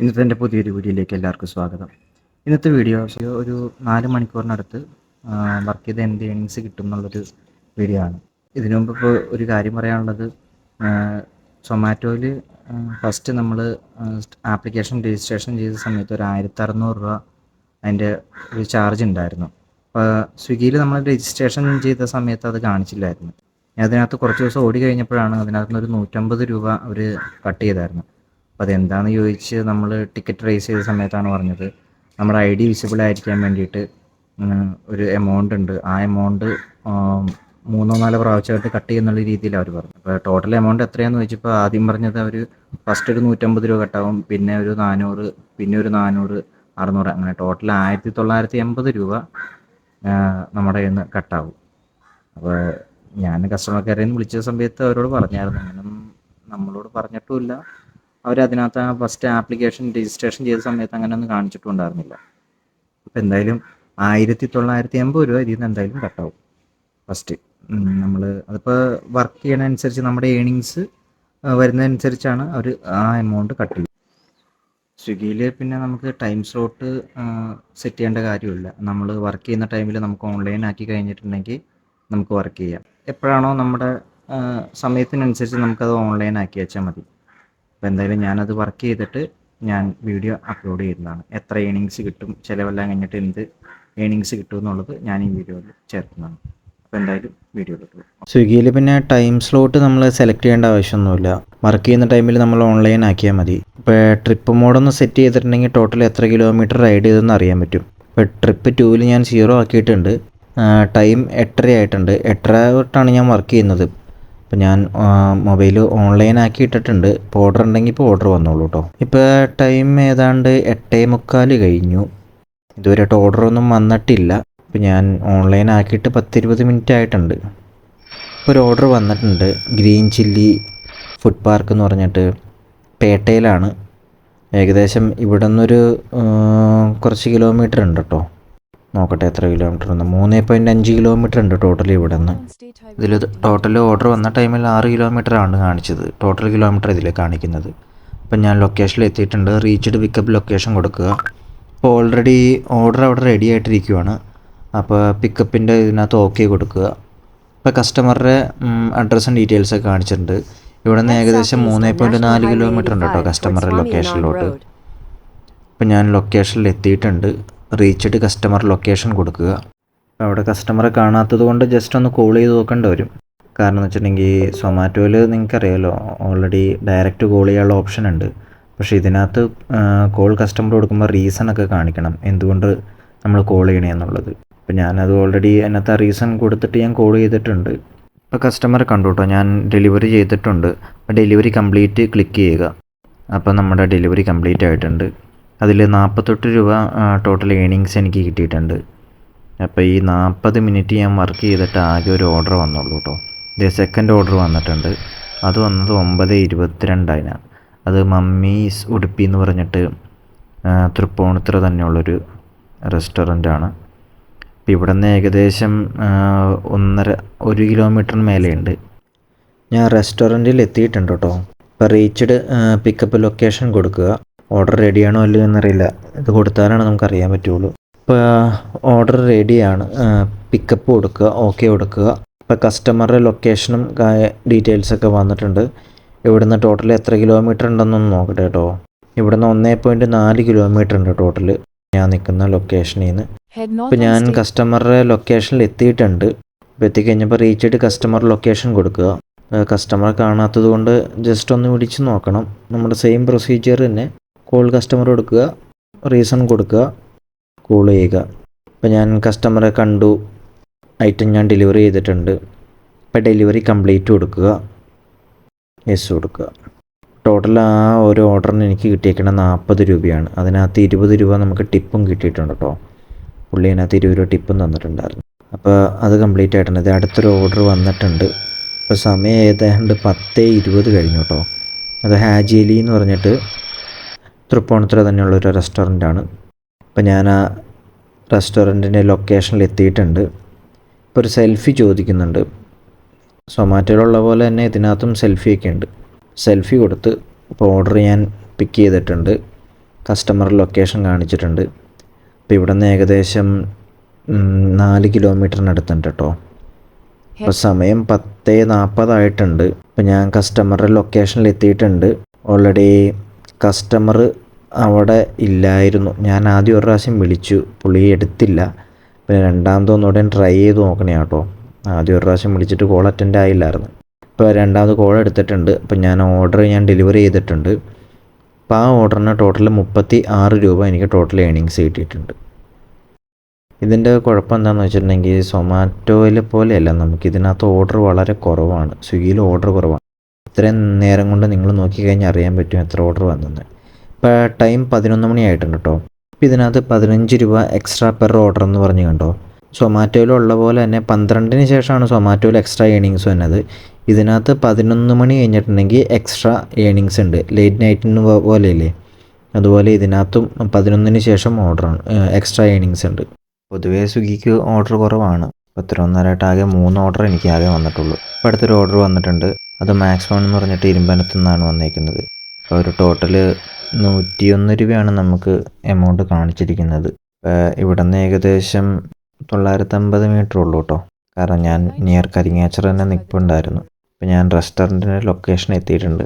ഇന്നത്തെ എന്റെ പുതിയൊരു വീഡിയോയിലേക്ക് എല്ലാവർക്കും സ്വാഗതം. ഇന്നത്തെ വീഡിയോ ഒരു നാല് മണിക്കൂറിനടുത്ത് വർക്ക് ചെയ്ത് എന്ത് ഏണിങ്സ് കിട്ടും എന്നുള്ളൊരു വീഡിയോ ആണ്. ഇതിനു മുമ്പ് ഇപ്പോൾ ഒരു കാര്യം പറയാനുള്ളത് സൊമാറ്റോയിൽ ഫസ്റ്റ് നമ്മൾ ആപ്ലിക്കേഷൻ രജിസ്ട്രേഷൻ ചെയ്ത സമയത്ത് ഒരു ആയിരത്തി അറുന്നൂറ് രൂപ അതിന്റെ ഒരു ചാർജ് ഉണ്ടായിരുന്നു. അപ്പോൾ സ്വിഗ്ഗിയിൽ നമ്മൾ രജിസ്ട്രേഷൻ ചെയ്ത സമയത്ത് അത് കാണിച്ചില്ലായിരുന്നു. ഞാൻ അതിനകത്ത് കുറച്ച് ദിവസം ഓടി കഴിഞ്ഞപ്പോഴാണ് അതിനകത്ത് നിന്ന് ഒരു നൂറ്റമ്പത് രൂപ അവർ കട്ട് ചെയ്തായിരുന്നു. അപ്പോൾ അതെന്താണെന്ന് ചോദിച്ച് നമ്മൾ ടിക്കറ്റ് റേസ് ചെയ്ത സമയത്താണ് പറഞ്ഞത്. നമ്മുടെ ഐ ഡി വിസിബിൾ ആയിരിക്കാൻ വേണ്ടിയിട്ട് ഒരു എമൗണ്ട് ഉണ്ട്. ആ എമൗണ്ട് മൂന്നോ നാലോ പ്രാവശ്യമായിട്ട് കട്ട് ചെയ്യുന്നുള്ള രീതിയിൽ അവർ പറഞ്ഞു അപ്പോൾ ടോട്ടൽ എമൗണ്ട് എത്രയാണെന്ന് ചോദിച്ചപ്പോൾ ആദ്യം പറഞ്ഞത് അവർ ഫസ്റ്റ് ഒരു നൂറ്റമ്പത് രൂപ കട്ടാവും പിന്നെ ഒരു നാനൂറ് പിന്നെ ഒരു നാനൂറ് അറുന്നൂറ് അങ്ങനെ ടോട്ടൽ ആയിരത്തി തൊള്ളായിരത്തി എൺപത് രൂപ നമ്മുടെ കയ്യിൽ നിന്ന് കട്ടാവും അപ്പോൾ ഞാൻ കസ്റ്റമർ കെയറിൽ നിന്ന് വിളിച്ച സമയത്ത് അവരോട് പറഞ്ഞായിരുന്നു. അങ്ങനെ നമ്മളോട് പറഞ്ഞിട്ടുമില്ല അവരതിനകത്ത് ആ ഫസ്റ്റ് ആപ്ലിക്കേഷൻ രജിസ്ട്രേഷൻ ചെയ്ത സമയത്ത് അങ്ങനെ ഒന്നും കാണിച്ചിട്ടുണ്ടായിരുന്നില്ല. അപ്പം എന്തായാലും ആയിരത്തി തൊള്ളായിരത്തി എൺപത് രൂപ ഇതിൽ നിന്ന് എന്തായാലും കട്ടാവും ഫസ്റ്റ് നമ്മൾ അതിപ്പോൾ വർക്ക് ചെയ്യണതനുസരിച്ച് നമ്മുടെ ഏണിങ്സ് വരുന്നതനുസരിച്ചാണ് അവർ ആ എമൗണ്ട് കട്ട് ചെയ്യുന്നത് സ്വിഗ്ഗിയിൽ പിന്നെ നമുക്ക് ടൈം സ്ലോട്ട് സെറ്റ് ചെയ്യേണ്ട കാര്യമില്ല. നമ്മൾ വർക്ക് ചെയ്യുന്ന ടൈമിൽ നമുക്ക് ഓൺലൈൻ ആക്കി കഴിഞ്ഞിട്ടുണ്ടെങ്കിൽ നമുക്ക് വർക്ക് ചെയ്യാം. എപ്പോഴാണോ നമ്മുടെ സമയത്തിനനുസരിച്ച് നമുക്കത് ഓൺലൈൻ ആക്കി വെച്ചാൽ മതി. അപ്പോൾ എന്തായാലും ഞാനത് വർക്ക് ചെയ്തിട്ട് ഞാൻ വീഡിയോ അപ്ലോഡ് ചെയ്യുന്നതാണ് എത്ര ഏണിങ്സ് കിട്ടും ചിലവെല്ലാം കഴിഞ്ഞിട്ട് എന്ത് ഏണിങ്സ് കിട്ടും എന്നുള്ളത് ഞാൻ ഈ വീഡിയോയിൽ ചേർക്കുന്നതാണ് അപ്പോൾ എന്തായാലും വീഡിയോ വീഡിയോയിലോട്ട് സ്വിഗ്ഗിയിൽ പിന്നെ ടൈം സ്ലോട്ട് നമ്മൾ സെലക്ട് ചെയ്യേണ്ട ആവശ്യമൊന്നുമില്ല. വർക്ക് ചെയ്യുന്ന ടൈമിൽ നമ്മൾ ഓൺലൈൻ ആക്കിയാൽ മതി. ഇപ്പോൾ ട്രിപ്പ് മോഡൊന്ന് സെറ്റ് ചെയ്തിട്ടുണ്ടെങ്കിൽ ടോട്ടൽ എത്ര കിലോമീറ്റർ റൈഡ് ചെയ്തെന്ന് അറിയാൻ പറ്റും. ഇപ്പോൾ ട്രിപ്പ് ടൂവിൽ ഞാൻ സീറോ ആക്കിയിട്ടുണ്ട്. ടൈം എട്ടര ആയിട്ടുണ്ട് എട്ടര തൊട്ടാണ് ഞാൻ വർക്ക് ചെയ്യുന്നത്. അപ്പോൾ ഞാൻ മൊബൈൽ ഓൺലൈൻ ആക്കി ഇട്ടിട്ടുണ്ട്. ഇപ്പോൾ ഓർഡർ ഉണ്ടെങ്കിൽ ഇപ്പോൾ ഓർഡർ വന്നോളൂ കേട്ടോ ഇപ്പോൾ ടൈം ഏതാണ്ട് എട്ടേ മുക്കാൽ കഴിഞ്ഞു. ഇതുവരെയായിട്ട് ഓർഡർ ഒന്നും വന്നിട്ടില്ല. ഇപ്പോൾ ഞാൻ ഓൺലൈൻ ആക്കിയിട്ട് പത്തിരുപത് മിനിറ്റ് ആയിട്ടുണ്ട്. ഇപ്പോൾ ഒരു ഓർഡർ വന്നിട്ടുണ്ട്. ഗ്രീൻ ചില്ലി ഫുഡ് പാർക്ക് എന്ന് പറഞ്ഞിട്ട് പേട്ടയിലാണ്. ഏകദേശം ഇവിടെ നിന്നൊരു കുറച്ച് കിലോമീറ്റർ ഉണ്ട് കേട്ടോ നോക്കട്ടെ എത്ര കിലോമീറ്റർ ഉണ്ട്? മൂന്ന് പോയിന്റ് അഞ്ച് കിലോമീറ്റർ ഉണ്ട് ടോട്ടൽ ഇവിടെ നിന്ന് ഇതിൽ ടോട്ടൽ ഓർഡർ വന്ന ടൈമിൽ ആറ് കിലോമീറ്റർ ആണ് കാണിച്ചത്. ടോട്ടൽ കിലോമീറ്റർ ഇതിൽ കാണിക്കുന്നത്. അപ്പം ഞാൻ ലൊക്കേഷനിൽ എത്തിയിട്ടുണ്ട്. റീച്ച്ഡ് പിക്കപ്പ് ലൊക്കേഷൻ കൊടുക്കുക. അപ്പോൾ ഓൾറെഡി ഓർഡർ അവിടെ റെഡി ആയിട്ടിരിക്കുവാണ്. അപ്പോൾ പിക്കപ്പിന്റെ ഇതിനകത്ത് ഓക്കെ കൊടുക്കുക. ഇപ്പോൾ കസ്റ്റമറുടെ അഡ്രസ്സും ഡീറ്റെയിൽസൊക്കെ കാണിച്ചിട്ടുണ്ട്. ഇവിടെ നിന്ന് ഏകദേശം മൂന്ന് പോയിന്റ് നാല് കിലോമീറ്റർ ഉണ്ട് കേട്ടോ കസ്റ്റമറുടെ ലൊക്കേഷനിലോട്ട് ഇപ്പം ഞാൻ ലൊക്കേഷനിൽ എത്തിയിട്ടുണ്ട്. റീച്ച്ഡ് കസ്റ്റമർ ലൊക്കേഷൻ കൊടുക്കുക. അവിടെ കസ്റ്റമറെ കാണാത്തത് കൊണ്ട് ജസ്റ്റ് ഒന്ന് കോൾ ചെയ്ത് നോക്കേണ്ടി വരും. കാരണം എന്ന് വെച്ചിട്ടുണ്ടെങ്കിൽ സൊമാറ്റോയിൽ നിങ്ങൾക്കറിയാമല്ലോ ഓൾറെഡി ഡയറക്റ്റ് കോൾ ചെയ്യാനുള്ള ഓപ്ഷൻ ഉണ്ട്. പക്ഷേ ഇതിനകത്ത് കോൾ കസ്റ്റമർ കൊടുക്കുമ്പോൾ റീസൺ ഒക്കെ കാണിക്കണം. എന്തുകൊണ്ട് നമ്മൾ കോൾ ചെയ്യണേ എന്നുള്ളത്. അപ്പോൾ ഞാനത് ഓൾറെഡി അതിനകത്ത് ആ റീസൺ കൊടുത്തിട്ട് ഞാൻ കോൾ ചെയ്തിട്ടുണ്ട്. ഇപ്പോൾ കസ്റ്റമർ കണ്ടു കേട്ടോ ഞാൻ ഡെലിവറി ചെയ്തിട്ടുണ്ട്. ഡെലിവറി കംപ്ലീറ്റ് ക്ലിക്ക് ചെയ്യുക. അപ്പോൾ നമ്മുടെ ഡെലിവറി കംപ്ലീറ്റ് ആയിട്ടുണ്ട്. അതിൽ നാൽപ്പത്തെട്ട് രൂപ ടോട്ടൽ ഏണിങ്സ് എനിക്ക് കിട്ടിയിട്ടുണ്ട്. അപ്പോൾ ഈ നാൽപ്പത് മിനിറ്റ് ഞാൻ വർക്ക് ചെയ്തിട്ട് ആകെ ഒരു ഓർഡർ വന്നുള്ളൂ കേട്ടോ ഇത് സെക്കൻഡ് ഓർഡർ വന്നിട്ടുണ്ട്. അത് വന്നത് ഒമ്പത് ഇരുപത്തിരണ്ടായിനാണ്. അത് മമ്മീസ് ഉടുപ്പി എന്ന് പറഞ്ഞിട്ട് തൃപ്പൂണിത്തുറ തന്നെയുള്ളൊരു റെസ്റ്റോറന്റാണ് അപ്പോൾ ഇവിടെ നിന്ന് ഏകദേശം ഒന്നര ഒരു കിലോമീറ്ററിന് മേലെയുണ്ട്. ഞാൻ റെസ്റ്റോറന്റിൽ എത്തിയിട്ടുണ്ട് കേട്ടോ ഇപ്പോൾ റീച്ച്ഡ് പിക്കപ്പ് ലൊക്കേഷൻ കൊടുക്കുക. ഓർഡർ റെഡിയാണോ അല്ലയോ എന്നറിയില്ല. ഇത് കൊടുത്താലാണ് നമുക്ക് അറിയാൻ പറ്റുള്ളൂ ഇപ്പോൾ ഓർഡർ റെഡിയാണ് പിക്കപ്പ് കൊടുക്കുക ഓക്കെ കൊടുക്കുക. ഇപ്പോൾ കസ്റ്റമറുടെ ലൊക്കേഷനും ഡീറ്റെയിൽസൊക്കെ വന്നിട്ടുണ്ട്. ഇവിടുന്ന് ടോട്ടൽ എത്ര കിലോമീറ്റർ ഉണ്ടെന്നൊന്ന് നോക്കട്ടെ കേട്ടോ. ഇവിടുന്ന് ഒന്നേ പോയിന്റ് നാല് കിലോമീറ്റർ ഉണ്ട് ടോട്ടൽ ഞാൻ നിൽക്കുന്ന ലൊക്കേഷനിൽ നിന്ന് ഇപ്പോൾ ഞാൻ കസ്റ്റമറുടെ ലൊക്കേഷനിൽ എത്തിയിട്ടുണ്ട്. ഇപ്പോൾ എത്തിക്കഴിഞ്ഞപ്പോൾ റീച്ച് ചെയ്ത് കസ്റ്റമർ ലൊക്കേഷൻ കൊടുക്കുക. കസ്റ്റമർ കാണാത്തത് കൊണ്ട് ജസ്റ്റ് ഒന്ന് വിളിച്ച് നോക്കണം. നമ്മുടെ സെയിം പ്രൊസീജിയർ തന്നെ. കോൾ കസ്റ്റമർ കൊടുക്കുക റീസൺ കൊടുക്കുക കോൾ ചെയ്യുക. അപ്പോൾ ഞാൻ കസ്റ്റമറെ കണ്ടു ഐറ്റം ഞാൻ ഡെലിവറി ചെയ്തിട്ടുണ്ട്. അപ്പോൾ ഡെലിവറി കംപ്ലീറ്റ് കൊടുക്കുക എസ് കൊടുക്കുക. ടോട്ടൽ ആ ഒരു ഓർഡറിന് എനിക്ക് കിട്ടിയേക്കണ നാൽപ്പത് രൂപയാണ്. അതിനകത്ത് ഇരുപത് രൂപ നമുക്ക് ടിപ്പും കിട്ടിയിട്ടുണ്ട് കേട്ടോ. പുള്ളി അതിനകത്ത് ഇരുപത് രൂപ ടിപ്പും തന്നിട്ടുണ്ടായിരുന്നു. അപ്പോൾ അത് കംപ്ലീറ്റ് ആയിട്ടുണ്ട്. ഇത് അടുത്തൊരു ഓർഡർ വന്നിട്ടുണ്ട്. ഇപ്പോൾ സമയം ഏതാണ്ട് പത്ത് ഇരുപത് കഴിഞ്ഞു കേട്ടോ. അത് ഹാജേലി എന്ന് പറഞ്ഞിട്ട് തൃപ്പൂണിത്തുറ തന്നെയുള്ളൊരു റെസ്റ്റോറന്റാണ് അപ്പോൾ ഞാൻ ആ റെസ്റ്റോറന്റിന്റെ ലൊക്കേഷനിൽ എത്തിയിട്ടുണ്ട് ഇപ്പോൾ ഒരു സെൽഫി ചോദിക്കുന്നുണ്ട്. സൊമാറ്റോയിലുള്ള പോലെ തന്നെ ഇതിനകത്തും സെൽഫിയൊക്കെ ഉണ്ട്. സെൽഫി കൊടുത്ത് ഇപ്പോൾ ഓർഡർ ഞാൻ പിക്ക് ചെയ്തിട്ടുണ്ട്. കസ്റ്റമർ ലൊക്കേഷൻ കാണിച്ചിട്ടുണ്ട്. അപ്പോൾ ഇവിടെ നിന്ന് ഏകദേശം നാല് കിലോമീറ്ററിനടുത്തുണ്ട് കേട്ടോ. അപ്പോൾ സമയം പത്തേ നാൽപ്പതായിട്ടുണ്ട് അപ്പോൾ ഞാൻ കസ്റ്റമറുടെ ലൊക്കേഷനിൽ എത്തിയിട്ടുണ്ട് ഓൾറെഡി കസ്റ്റമർ അവിടെ ഇല്ലായിരുന്നു. ഞാൻ ആദ്യം ഒരു പ്രാവശ്യം വിളിച്ചു. പുള്ളി എടുത്തില്ല. പിന്നെ രണ്ടാമത് ഒന്നുകൂടെ ട്രൈ ചെയ്ത് നോക്കണേ കേട്ടോ. ആദ്യം ഒരു പ്രാവശ്യം വിളിച്ചിട്ട് കോൾ അറ്റൻഡ് ആയില്ലായിരുന്നു. ഇപ്പോൾ രണ്ടാമത് കോൾ എടുത്തിട്ടുണ്ട്. അപ്പോൾ ഞാൻ ഓർഡർ ഞാൻ ഡെലിവറി ചെയ്തിട്ടുണ്ട്. അപ്പോൾ ആ ഓർഡറിന് ടോട്ടൽ മുപ്പത്തി ആറ് രൂപ എനിക്ക് ടോട്ടൽ ഏണിങ്സ് കിട്ടിയിട്ടുണ്ട്. ഇതിന്റെ കുഴപ്പം എന്താണെന്ന് വെച്ചിട്ടുണ്ടെങ്കിൽ സൊമാറ്റോയിലെ പോലെയല്ല. നമുക്ക് ഇതിനകത്ത് ഓർഡർ വളരെ കുറവാണ്. സ്വിഗ്ഗിയിൽ ഓർഡർ കുറവാണ്. ഇത്രയും നേരം കൊണ്ട് നിങ്ങൾ നോക്കിക്കഴിഞ്ഞാൽ അറിയാൻ പറ്റും എത്ര ഓർഡർ വന്നെന്ന്. ടൈം പതിനൊന്ന് മണിയായിട്ടുണ്ട് കേട്ടോ ഇപ്പോൾ ഇതിനകത്ത് പതിനഞ്ച് രൂപ എക്സ്ട്രാ പെർ ഓർഡർ എന്ന് പറഞ്ഞു കണ്ടോ. സൊമാറ്റോയിലുള്ള പോലെ തന്നെ പന്ത്രണ്ടിന് ശേഷമാണ് സൊമാറ്റോയിൽ എക്സ്ട്രാ ഏണിങ്സ് വന്നത്. ഇതിനകത്ത് പതിനൊന്ന് മണി കഴിഞ്ഞിട്ടുണ്ടെങ്കിൽ എക്സ്ട്രാ ഏണിങ്സ് ഉണ്ട്. ലേറ്റ് നൈറ്റിന് പോലെയല്ലേ. അതുപോലെ ഇതിനകത്തും പതിനൊന്നിന് ശേഷം ഓർഡറാണ് എക്സ്ട്രാ ഏണിങ്സ് ഉണ്ട്. പൊതുവേ സ്വിഗ്ഗിക്ക് ഓർഡർ കുറവാണ്. പത്ത് ഒന്നരയായിട്ട് ആകെ മൂന്ന് ഓർഡർ എനിക്ക് ആകെ വന്നിട്ടുള്ളൂ. ഇപ്പോൾ അടുത്തൊരു ഓർഡർ വന്നിട്ടുണ്ട്. അത് മാക്സിമം എന്ന് പറഞ്ഞിട്ട് ഇരുമ്പനത്തു നിന്നാണ് വന്നേക്കുന്നത്. ഒരു ടോട്ടൽ നൂറ്റിയൊന്ന് രൂപയാണ് നമുക്ക് എമൗണ്ട് കാണിച്ചിരിക്കുന്നത്. ഇവിടെ നിന്ന് ഏകദേശം തൊള്ളായിരത്തമ്പത് മീറ്റർ ഉള്ളൂ കേട്ടോ കാരണം ഞാൻ നിയർ കരിങ്ങാച്ചർ തന്നെ നിൽപ്പുണ്ടായിരുന്നു അപ്പം ഞാൻ റെസ്റ്റോറന്റിന്റെ ലൊക്കേഷൻ എത്തിയിട്ടുണ്ട്.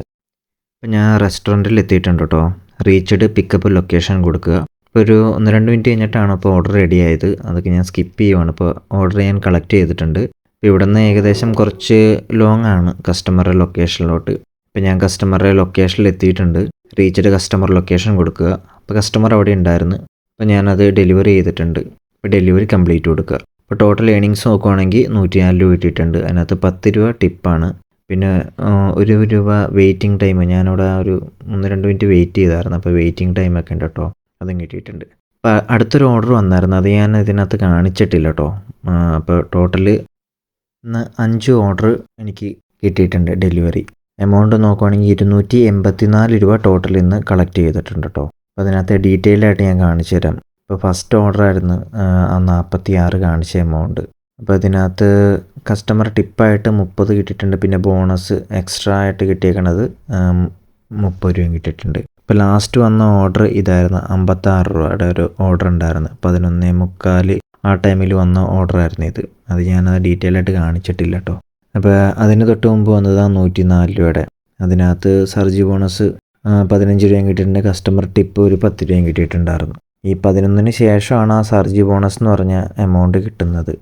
അപ്പം ഞാൻ റെസ്റ്റോറന്റിൽ എത്തിയിട്ടുണ്ട് കേട്ടോ റീച്ച്ഡ് പിക്കപ്പ് ലൊക്കേഷൻ കൊടുക്കുക. ഒരു ഒന്ന് രണ്ട് മിനിറ്റ് കഴിഞ്ഞിട്ടാണ് ഇപ്പോൾ ഓർഡർ റെഡി ആയത്. അതൊക്കെ ഞാൻ സ്കിപ്പ് ചെയ്യുവാണ്. ഇപ്പോൾ ഓർഡർ ഞാൻ കളക്ട് ചെയ്തിട്ടുണ്ട്. ഇപ്പോൾ നിന്ന് ഏകദേശം കുറച്ച് ലോങ് ആണ് കസ്റ്റമറുടെ ലൊക്കേഷനിലോട്ട് ഇപ്പോൾ ഞാൻ കസ്റ്റമറുടെ ലൊക്കേഷനിൽ എത്തിയിട്ടുണ്ട്. റീച്ച്ഡ് കസ്റ്റമർ ലൊക്കേഷൻ കൊടുക്കുക. അപ്പോൾ കസ്റ്റമർ അവിടെ ഉണ്ടായിരുന്നു. അപ്പോൾ ഞാനത് ഡെലിവറി ചെയ്തിട്ടുണ്ട്. അപ്പോൾ ഡെലിവറി കംപ്ലീറ്റ് കൊടുക്കുക. അപ്പോൾ ടോട്ടൽ ഏണിങ്സ് നോക്കുവാണെങ്കിൽ നൂറ്റിനാല് രൂപ കിട്ടിയിട്ടുണ്ട്. അതിനകത്ത് പത്ത് രൂപ ടിപ്പാണ് പിന്നെ ഒരു രൂപ വെയിറ്റിംഗ് ടൈം ഞാനവിടെ ഒരു ഒന്ന് രണ്ട് മിനിറ്റ് വെയിറ്റ് ചെയ്തായിരുന്നു. അപ്പോൾ വെയിറ്റിംഗ് ടൈമൊക്കെ ഉണ്ട് കേട്ടോ അതും കിട്ടിയിട്ടുണ്ട്. അപ്പോൾ അടുത്തൊരു ഓർഡർ വന്നായിരുന്നു. അത് ഞാൻ ഇതിനകത്ത് കാണിച്ചിട്ടില്ല കേട്ടോ അപ്പോൾ ടോട്ടൽ അഞ്ച് ഓർഡർ എനിക്ക് കിട്ടിയിട്ടുണ്ട് ഡെലിവറി എമൗണ്ട് നോക്കുവാണെങ്കിൽ ഇരുന്നൂറ്റി എൺപത്തി നാല് രൂപ ടോട്ടൽ ഇന്ന് കളക്ട് ചെയ്തിട്ടുണ്ട് കേട്ടോ അപ്പോൾ അതിനകത്ത് ഡീറ്റെയിൽ ആയിട്ട് ഞാൻ കാണിച്ചു തരാം. ഇപ്പോൾ ഫസ്റ്റ് ഓർഡർ ആയിരുന്നു ആ നാൽപ്പത്തി ആറ് കാണിച്ച എമൗണ്ട് അപ്പോൾ ഇതിനകത്ത് കസ്റ്റമർ ടിപ്പായിട്ട് മുപ്പത് കിട്ടിയിട്ടുണ്ട്. പിന്നെ ബോണസ് എക്സ്ട്രാ ആയിട്ട് കിട്ടിയേക്കണത് മുപ്പത് രൂപയും കിട്ടിയിട്ടുണ്ട്. ഇപ്പോൾ ലാസ്റ്റ് വന്ന ഓർഡർ ഇതായിരുന്നു അമ്പത്താറ് രൂപയുടെ ഒരു ഓർഡർ ഉണ്ടായിരുന്നു. പതിനൊന്നേ മുക്കാൽ ആ ടൈമിൽ വന്ന ഓർഡർ ആയിരുന്നു ഇത്. അത് ഞാനത് ഡീറ്റെയിൽ ആയിട്ട് കാണിച്ചിട്ടില്ല കേട്ടോ അപ്പോൾ അതിന് തൊട്ട് മുമ്പ് വന്നതാണ് നൂറ്റി നാല് രൂപയുടെ. അതിനകത്ത് സർജി ബോണസ് പതിനഞ്ച് രൂപയും കിട്ടിയിട്ടുണ്ട്. കസ്റ്റമർ ടിപ്പ് ഒരു പത്ത് രൂപയും കിട്ടിയിട്ടുണ്ടായിരുന്നു. ഈ പതിനൊന്നിന് ശേഷമാണ് ആ സർജി ബോണസ് എന്ന് പറഞ്ഞ എമൗണ്ട് കിട്ടുന്നത്.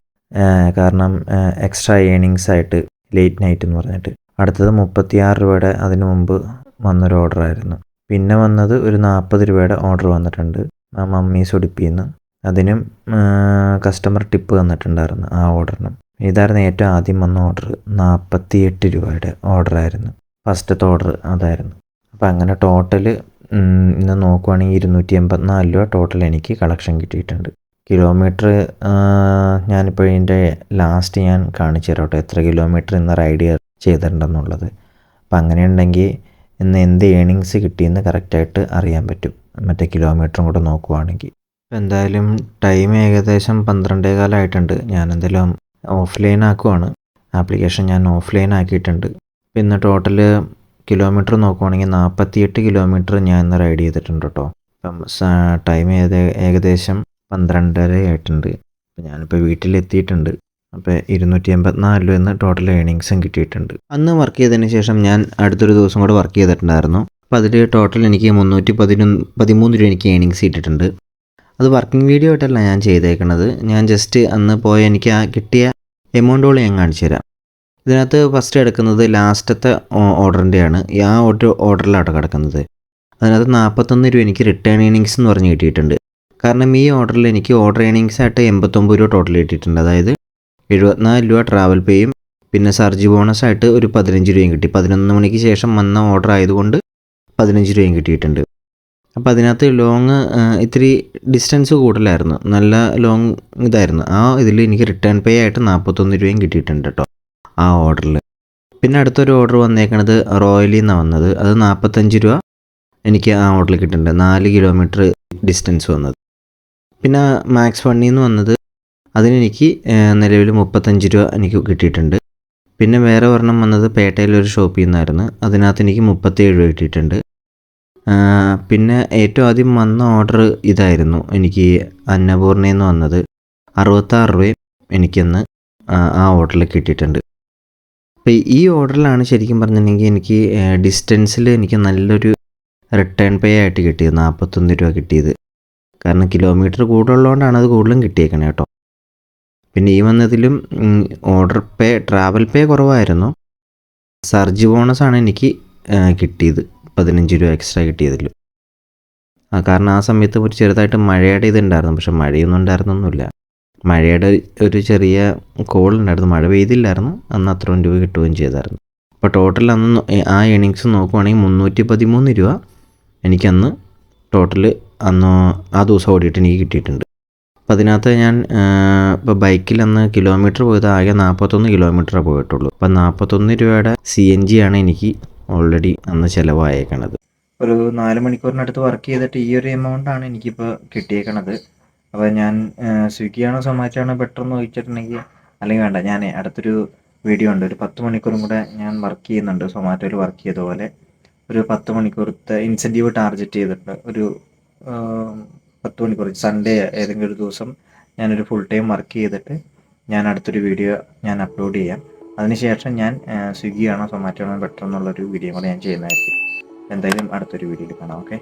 കാരണം എക്സ്ട്രാ ഏണിങ്സ് ആയിട്ട് ലേറ്റ് നൈറ്റ് എന്ന് പറഞ്ഞിട്ട്. അടുത്തത് മുപ്പത്തിയാറ് രൂപയുടെ അതിന് മുമ്പ് വന്നൊരു ഓർഡർ ആയിരുന്നു. പിന്നെ വന്നത് ഒരു നാൽപ്പത് രൂപയുടെ ഓർഡർ വന്നിട്ടുണ്ട്. ആ മമ്മീസ് ഉടുപ്പിന്ന് അതിനും കസ്റ്റമർ ടിപ്പ് തന്നിട്ടുണ്ടായിരുന്നു ആ ഓർഡറിനും ഇതായിരുന്നു ഏറ്റവും ആദ്യം വന്ന ഓർഡർ നാൽപ്പത്തി എട്ട് രൂപയുടെ ഓർഡറായിരുന്നു ഫസ്റ്റത്തെ ഓർഡർ അതായിരുന്നു. അപ്പോൾ അങ്ങനെ ടോട്ടൽ ഇന്ന് നോക്കുവാണെങ്കിൽ ഇരുന്നൂറ്റി എൺപത്തിനാല് രൂപ ടോട്ടൽ എനിക്ക് കളക്ഷൻ കിട്ടിയിട്ടുണ്ട്. കിലോമീറ്റർ ഞാനിപ്പോൾ ഇതിന്റെ ലാസ്റ്റ് ഞാൻ കാണിച്ചു തരാം എത്ര കിലോമീറ്റർ ഇന്ന് റൈഡ് ചെയ്തിട്ടുണ്ടെന്നുള്ളത്. അപ്പോൾ അങ്ങനെയുണ്ടെങ്കിൽ ഇന്ന് എന്ത് ഏണിങ്സ് കിട്ടിയെന്ന് കറക്റ്റായിട്ട് അറിയാൻ പറ്റും. മറ്റേ കിലോമീറ്ററും കൂടെ നോക്കുവാണെങ്കിൽ. എന്തായാലും ടൈം ഏകദേശം പന്ത്രണ്ടേ കാലമായിട്ടുണ്ട് ഞാൻ ഓഫ്ലൈൻ ആക്കുവാണ് ആപ്ലിക്കേഷൻ ഞാൻ ഓഫ്ലൈൻ ആക്കിയിട്ടുണ്ട് പിന്നെ ടോട്ടൽ കിലോമീറ്റർ നോക്കുവാണെങ്കിൽ നാൽപ്പത്തിയെട്ട് കിലോമീറ്റർ ഞാൻ ഇന്ന് റൈഡ് ചെയ്തിട്ടുണ്ട് കേട്ടോ. ഇപ്പം ടൈം ഏത് ഏകദേശം പന്ത്രണ്ടര ആയിട്ടുണ്ട്. ഞാനിപ്പോൾ വീട്ടിലെത്തിയിട്ടുണ്ട്. അപ്പോൾ ഇരുന്നൂറ്റി എൺപത്തിനാല് എന്ന് ടോട്ടൽ ഏണിങ്സും കിട്ടിയിട്ടുണ്ട്. അന്ന് വർക്ക് ചെയ്തതിന് ശേഷം ഞാൻ അടുത്തൊരു ദിവസം കൂടെ വർക്ക് ചെയ്തിട്ടുണ്ടായിരുന്നു. അപ്പോൾ അതിൽ ടോട്ടൽ എനിക്ക് മുന്നൂറ്റി പതിനൊന്ന് പതിമൂന്ന് രൂപ എനിക്ക് ഏണിങ്സ് കിട്ടിയിട്ടുണ്ട്. അത് വർക്കിംഗ് വീഡിയോ ആയിട്ടല്ല ഞാൻ ചെയ്തേക്കുന്നത് ഞാൻ ജസ്റ്റ് അന്ന് പോയ എനിക്ക് ആ കിട്ടിയ എമൗണ്ടോളം ഞാൻ കാണിച്ചു തരാം. ഇതിനകത്ത് ഫസ്റ്റ് എടുക്കുന്നത് ലാസ്റ്റത്തെ ഓർഡറിന്റെയാണ് ആ ഓർഡർ ഓർഡറിലാണ് കിടക്കുന്നത്. അതിനകത്ത് നാൽപ്പത്തൊന്ന് രൂപ എനിക്ക് റിട്ടേൺ ഏണിങ്സ് എന്ന് പറഞ്ഞ് കിട്ടിയിട്ടുണ്ട്. കാരണം ഈ ഓർഡറിൽ എനിക്ക് ഓർഡർ ഏണിങ്സ് ആയിട്ട് എൺപത്തൊമ്പത് രൂപ ടോട്ടൽ കിട്ടിയിട്ടുണ്ട്. അതായത് എഴുപത്തിനാല് രൂപ ട്രാവൽ പേയും പിന്നെ സർജ് ബോണസ് ആയിട്ട് ഒരു പതിനഞ്ച് രൂപയും കിട്ടി. പതിനൊന്ന് മണിക്ക് ശേഷം വന്ന ഓർഡർ ആയതുകൊണ്ട് പതിനഞ്ച് രൂപയും കിട്ടിയിട്ടുണ്ട്. അപ്പോൾ അതിനകത്ത് ലോങ് ഇത്തിരി ഡിസ്റ്റൻസ് കൂടുതലായിരുന്നു. നല്ല ലോങ് ഇതായിരുന്നു. ആ ഇതിൽ എനിക്ക് റിട്ടേൺ പേ ആയിട്ട് നാൽപ്പത്തൊന്ന് രൂപയും കിട്ടിയിട്ടുണ്ട് കേട്ടോ ആ ഓർഡറിൽ പിന്നെ അടുത്തൊരു ഓർഡർ വന്നേക്കണത് റോയലിൽ നിന്നാണ് വന്നത്. അത് നാൽപ്പത്തഞ്ച് രൂപ എനിക്ക് ആ ഓർഡറിൽ കിട്ടിയിട്ടുണ്ട്. നാല് കിലോമീറ്റർ ഡിസ്റ്റൻസ് വന്നത്. പിന്നെ മാക്സ് വണ്ണിൽ നിന്ന് വന്നത് അതിനെനിക്ക് നിലവിൽ മുപ്പത്തഞ്ച് രൂപ എനിക്ക് കിട്ടിയിട്ടുണ്ട്. പിന്നെ വേറെ ഒരെണ്ണം വന്നത് പേട്ടയിലൊരു ഷോപ്പിൽ നിന്നായിരുന്നു അതിനകത്ത് എനിക്ക് മുപ്പത്തേഴ് രൂപ കിട്ടിയിട്ടുണ്ട്. പിന്നെ ഏറ്റവും ആദ്യം വന്ന ഓർഡർ ഇതായിരുന്നു. എനിക്ക് അന്നപൂർണയിൽ നിന്ന് വന്നത് അറുപത്താറ് രൂപയും എനിക്കന്ന് ആ ഓർഡറിൽ കിട്ടിയിട്ടുണ്ട്. അപ്പോൾ ഈ ഓർഡറിലാണ് ശരിക്കും പറഞ്ഞിട്ടുണ്ടെങ്കിൽ എനിക്ക് ഡിസ്റ്റൻസിൽ എനിക്ക് നല്ലൊരു റിട്ടേൺ പേ ആയിട്ട് കിട്ടിയത്. നാൽപ്പത്തൊന്ന് രൂപ കിട്ടിയത്. കാരണം കിലോമീറ്റർ കൂടുതലുള്ളതുകൊണ്ടാണ് അത് കൂടുതലും കിട്ടിയേക്കണേ കേട്ടോ. പിന്നെ ഈ വന്നതിലും ഓർഡർ പേ ട്രാവൽ പേ കുറവായിരുന്നു. സർജ് ബോണസാണ് എനിക്ക് കിട്ടിയത്. പതിനഞ്ച് രൂപ എക്സ്ട്രാ കിട്ടിയതിൽ ആ കാരണം ആ സമയത്ത് ഒരു ചെറുതായിട്ട് മഴയുടെ ഇതുണ്ടായിരുന്നു. പക്ഷെ മഴയൊന്നും ഉണ്ടായിരുന്നൊന്നുമില്ല. മഴയുടെ ഒരു ചെറിയ കോൾ ഉണ്ടായിരുന്നു മഴ പെയ്തില്ലായിരുന്നു. അന്ന് അത്രയും രൂപ കിട്ടുകയും ചെയ്തായിരുന്നു. അപ്പോൾ ടോട്ടൽ അന്ന് ആ ഏണിങ്സ് നോക്കുവാണെങ്കിൽ മുന്നൂറ്റി പതിമൂന്ന് രൂപ എനിക്കന്ന് ടോട്ടൽ അന്ന് ആ ദിവസം ഓടിയിട്ട് എനിക്ക് കിട്ടിയിട്ടുണ്ട്. അപ്പോൾ അതിനകത്ത് ഞാൻ ഇപ്പോൾ ബൈക്കിൽ അന്ന് കിലോമീറ്റർ പോയത് ആകെ നാൽപ്പത്തൊന്ന് കിലോമീറ്ററേ പോയിട്ടുള്ളൂ. അപ്പോൾ നാൽപ്പത്തൊന്ന് രൂപയുടെ സി എൻ ജി ആണ് എനിക്ക് ഓൾറെഡി അന്ന് ചിലവായേക്കണത്. ഒരു നാല് മണിക്കൂറിനടുത്ത് വർക്ക് ചെയ്തിട്ട് ഈ ഒരു എമൗണ്ട് ആണ് എനിക്കിപ്പോൾ കിട്ടിയേക്കണത്. അപ്പോൾ ഞാൻ സ്വിഗ്ഗിയാണോ സൊമാറ്റോ ആണോ ബെറ്റർ എന്ന് ചോദിച്ചിട്ടുണ്ടെങ്കിൽ അല്ലെങ്കിൽ വേണ്ട ഞാൻ അടുത്തൊരു വീഡിയോ ഉണ്ട്. ഒരു പത്ത് മണിക്കൂറും കൂടെ ഞാൻ വർക്ക് ചെയ്യുന്നുണ്ട്. സൊമാറ്റോയിൽ വർക്ക് ചെയ്ത പോലെ. ഒരു പത്ത് മണിക്കൂറത്തെ ഇൻസെന്റീവ് ടാർഗറ്റ് ചെയ്തിട്ട് ഒരു പത്ത് മണിക്കൂർ സൺഡേ ഏതെങ്കിലും ഒരു ദിവസം ഞാനൊരു ഫുൾ ടൈം വർക്ക് ചെയ്തിട്ട് ഞാൻ അടുത്തൊരു വീഡിയോ ഞാൻ അപ്ലോഡ് ചെയ്യാം. അതിനുശേഷം ഞാൻ സ്വിഗ്ഗിയാണോ സൊമാറ്റോ ആണോ ബെറ്റർ എന്നുള്ളൊരു വീഡിയോ കൂടെ ഞാൻ ചെയ്യുന്നതായിരിക്കും. എന്തായാലും അടുത്തൊരു വീഡിയോയിൽ കാണാം ഓക്കെ